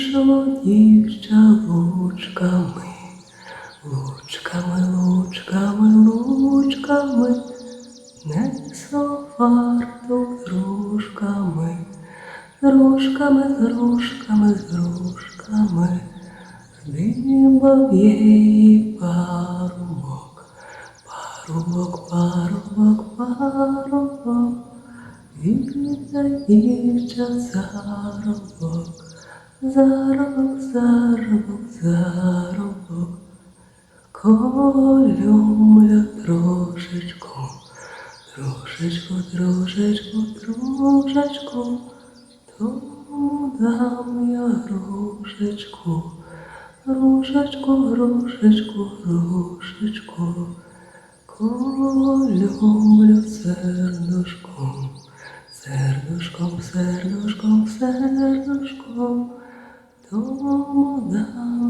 Вийшло дівча лучками, лучками, лучками, лучками, несло фартух з ружками, з ружками, з ружками, з ружками, здибав її парубок, парубок, парубок, парубок. Вітер дівча заробок, заробок, заробок, заробок, колюмля трошечку, трошечку, трошечку, трошечку, тому дам я грушечку, грушечку, грушечку, грушечку, колюмлю сердушком. Сердушком, сердушком, сердушком, тому дам я